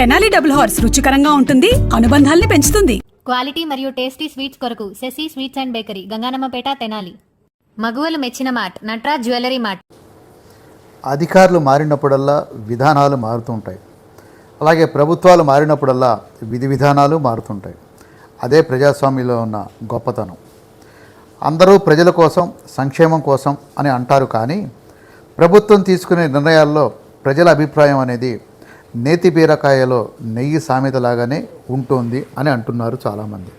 Tenali double horse రుచికరంగా ఉంటుంది అనుబంధాల్ని పెంచుతుంది. క్వాలిటీ మరియు టేస్టీ స్వీట్స్ కొరకు Sashi sweets and bakery Ganganammapeta Tenali. మగువలు మెచ్చిన మార్ట్ నట్రాజ్ జ్యువెలరీ మార్ట్ అధికారులు మారినప్పుడల్లా విధానాలు మారుతుంటాయి అలాగే ప్రభుత్వాలు మారినప్పుడల్లా విధి విధానాలు మారుతుంటాయి అదే ప్రజాస్వామ్యంలో ఉన్న గొప్పతనం. అందరూ ప్రజల కోసం సంక్షేమం కోసం అని అంటారు కానీ ప్రభుత్వం తీసుకునే నిర్ణయాల్లో ప్రజల అభిప్రాయం అనేది నేతి బీరకాయలో నెయ్యి సామెతలాగానే ఉంటుంది అని అంటున్నారు చాలామంది.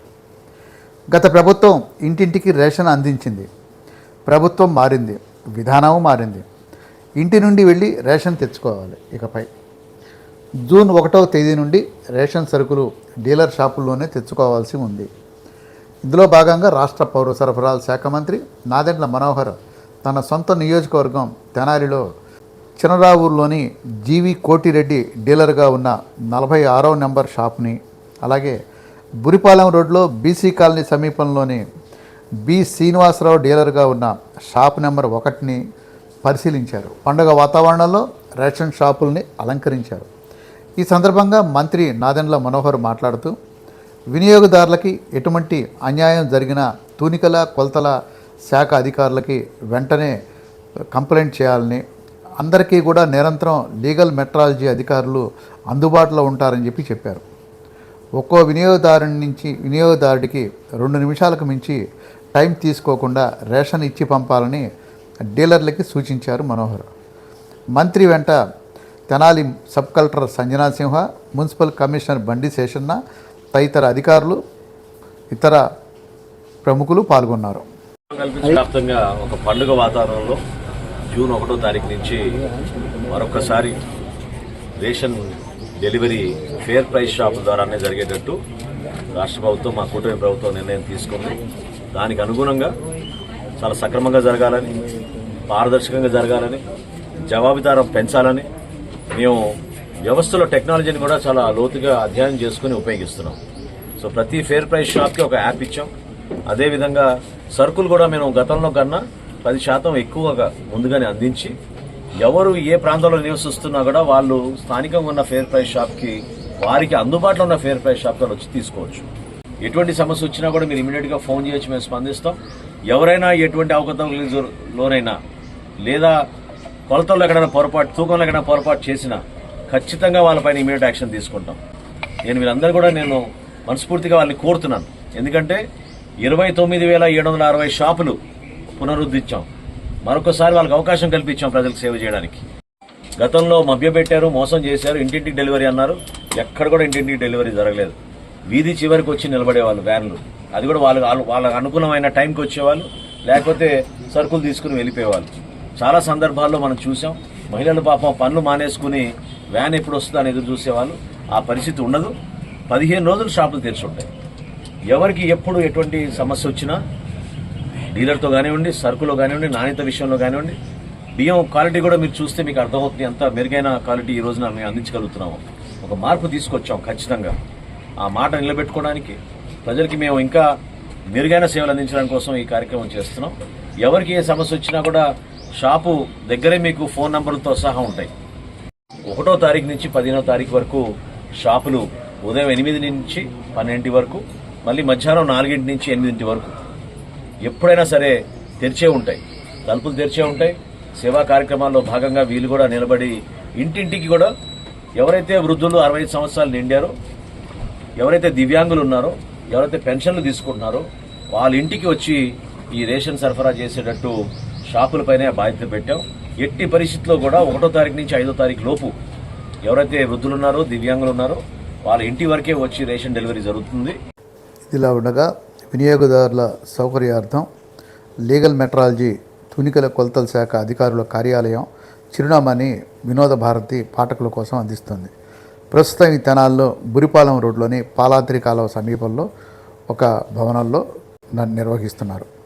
గత ప్రభుత్వం ఇంటింటికి రేషన్ అందించింది. ప్రభుత్వం మారింది విధానం మారింది. ఇంటి నుండి వెళ్ళి రేషన్ తెచ్చుకోవాలి ఇకపై. జూన్ ఒకటవ తేదీ నుండి రేషన్ సరుకులు డీలర్ షాపుల్లోనే తెచ్చుకోవాల్సి ఉంది. ఇందులో భాగంగా రాష్ట్ర పౌర సరఫరాల శాఖ మంత్రి నాదెండ్ల మనోహర్ తన సొంత నియోజకవర్గం తెనాలిలో చినరావూరులోని జీవి కోటిరెడ్డి డీలర్గా ఉన్న నలభై ఆరో నెంబర్ షాప్ని అలాగే బురిపాలెం రోడ్లో బీసీ కాలనీ సమీపంలోని బి శ్రీనివాసరావు డీలర్గా ఉన్న షాప్ నెంబర్ ఒకటిని పరిశీలించారు. పండుగ వాతావరణంలో రేషన్ షాపుల్ని అలంకరించారు. ఈ సందర్భంగా మంత్రి నాదెండ్ల మనోహర్ మాట్లాడుతూ వినియోగదారులకి ఎటువంటి అన్యాయం జరిగినా తూనికల కొలతల శాఖ అధికారులకి వెంటనే కంప్లైంట్ చేయాలని అందరికీ కూడా నిరంతరం లీగల్ మెట్రాలజీ అధికారులు అందుబాటులో ఉంటారని చెప్పి చెప్పారు. ఒక్కో వినియోగదారుని నుంచి వినియోగదారుడికి రెండు నిమిషాలకు మించి టైం తీసుకోకుండా రేషన్ ఇచ్చి పంపాలని డీలర్లకి సూచించారు మనోహర్. మంత్రి వెంట Tenali sub collector Sanjana Simha municipal commissioner Bandi Seshanna తదితర అధికారులు ఇతర ప్రముఖులు పాల్గొన్నారు. వ్యాప్తంగా ఒక పండుగ వాతావరణంలో జూన్ ఒకటో తారీఖు నుంచి మరొకసారి రేషన్ డెలివరీ ఫేర్ ప్రైస్ షాపుల ద్వారానే జరిగేటట్టు రాష్ట్ర ప్రభుత్వం మా కూటమి ప్రభుత్వం నిర్ణయం తీసుకుంది. దానికి అనుగుణంగా చాలా సక్రమంగా జరగాలని పారదర్శకంగా జరగాలని జవాబుదారం పెంచాలని మేము వ్యవస్థలో టెక్నాలజీని కూడా చాలా లోతుగా అధ్యయనం చేసుకుని ఉపయోగిస్తున్నాం. సో ప్రతి ఫేర్ ప్రైస్ షాప్కి ఒక యాప్ ఇచ్చాం. అదేవిధంగా సరుకులు కూడా మేము గతంలో కన్నా పది శాతం ఎక్కువగా ముందుగానే అందించి ఎవరు ఏ ప్రాంతంలో నివసిస్తున్నా కూడా వాళ్ళు స్థానికంగా ఉన్న ఫేర్ ప్రైస్ షాప్కి వారికి అందుబాటులో ఉన్న ఫేర్ ప్రైస్ షాప్కి వచ్చి తీసుకోవచ్చు. ఎటువంటి సమస్య వచ్చినా కూడా మీరు ఇమీడియట్గా ఫోన్ చేయొచ్చు మేము స్పందిస్తాం. ఎవరైనా ఎటువంటి అవకతవకలకు లోనైనా లేదా కొలతల్లో ఎక్కడైనా పొరపాటు తూకంలో ఎక్కడైనా పొరపాటు చేసినా ఖచ్చితంగా వాళ్ళపైన ఇమీడియట్ యాక్షన్ తీసుకుంటాం. నేను వీళ్ళందరూ కూడా నేను మనస్ఫూర్తిగా వాళ్ళని కోరుతున్నాను. ఎందుకంటే ఇరవై తొమ్మిది వేల ఏడు వందల అరవై షాపులు పునరుద్ధరించాం మరొకసారి వాళ్ళకి అవకాశం కల్పించాం ప్రజలకు సేవ చేయడానికి. గతంలో మభ్యపెట్టారు మోసం చేశారు ఇంటింటికి డెలివరీ అన్నారు. ఎక్కడ కూడా ఇంటింటికి డెలివరీ జరగలేదు. వీధి చివరికి వచ్చి నిలబడేవాళ్ళు వ్యాన్లు. అది కూడా వాళ్ళు వాళ్ళకి అనుకూలమైన టైంకి వచ్చేవాళ్ళు. లేకపోతే సరుకులు తీసుకుని వెళ్ళిపోయేవాళ్ళు. చాలా సందర్భాల్లో మనం చూసాం మహిళలు పాపం పనులు మానేసుకుని వ్యాన్ ఎప్పుడు వస్తుందని ఎదురు చూసేవాళ్ళు. ఆ పరిస్థితి ఉండదు. పదిహేను రోజులు షాపులు తెరిచి ఉంటాయి. ఎవరికి ఎప్పుడు ఎటువంటి సమస్య వచ్చినా డీలర్తో కానివ్వండి సరుకులో కానివ్వండి నాణ్యత విషయంలో కానివ్వండి బియ్యం క్వాలిటీ కూడా మీరు చూస్తే మీకు అర్థమవుతుంది ఎంత మెరుగైన క్వాలిటీ ఈ రోజున మేము అందించగలుగుతున్నాము. ఒక మార్పు తీసుకొచ్చాం ఖచ్చితంగా. ఆ మాట నిలబెట్టుకోవడానికి ప్రజలకి మేము ఇంకా మెరుగైన సేవలు అందించడం కోసం ఈ కార్యక్రమం చేస్తున్నాం. ఎవరికి ఏ సమస్య వచ్చినా కూడా షాపు దగ్గరే మీకు ఫోన్ నంబర్లతో సహా ఉంటాయి. ఒకటో తారీఖు నుంచి పదిహేనో తారీఖు వరకు షాపులు ఉదయం ఎనిమిది నుంచి పన్నెండింటి వరకు మళ్ళీ మధ్యాహ్నం నాలుగింటి నుంచి ఎనిమిదింటి వరకు. ఎప్పుడైనా సరే తెరిచే ఉంటాయి. తలుపులు తెరిచే ఉంటాయి. సేవా కార్యక్రమాల్లో భాగంగా వీళ్ళు కూడా నిలబడి ఇంటింటికి కూడా ఎవరైతే వృద్ధులు అరవై సంవత్సరాలు నిండారో ఎవరైతే దివ్యాంగులు ఉన్నారో ఎవరైతే పెన్షన్లు తీసుకుంటున్నారో వాళ్ళ ఇంటికి వచ్చి ఈ రేషన్ సరఫరా చేసేటట్టు షాపులపైనే బాధ్యత పెట్టాం. ఎట్టి పరిస్థితుల్లో కూడా ఒకటో తారీఖు నుంచి ఐదో తారీఖు లోపు ఎవరైతే వృద్ధులు ఉన్నారో దివ్యాంగులు ఉన్నారో వాళ్ళ ఇంటి వరకే వచ్చి రేషన్ డెలివరీ జరుగుతుంది. ఇలా ఉండగా వినియోగదారుల సౌకర్యార్థం లీగల్ మెట్రాలజీ తునికల కొలతల శాఖ అధికారుల కార్యాలయం చిరునామాని వినోద భారతి పాఠకుల కోసం అందిస్తుంది. ప్రస్తుతం ఈ తెనాల్లో బురిపాలెం రోడ్లోని పాలాద్రి కాలువ సమీపంలో ఒక భవనంలో న- నిర్వహిస్తున్నారు.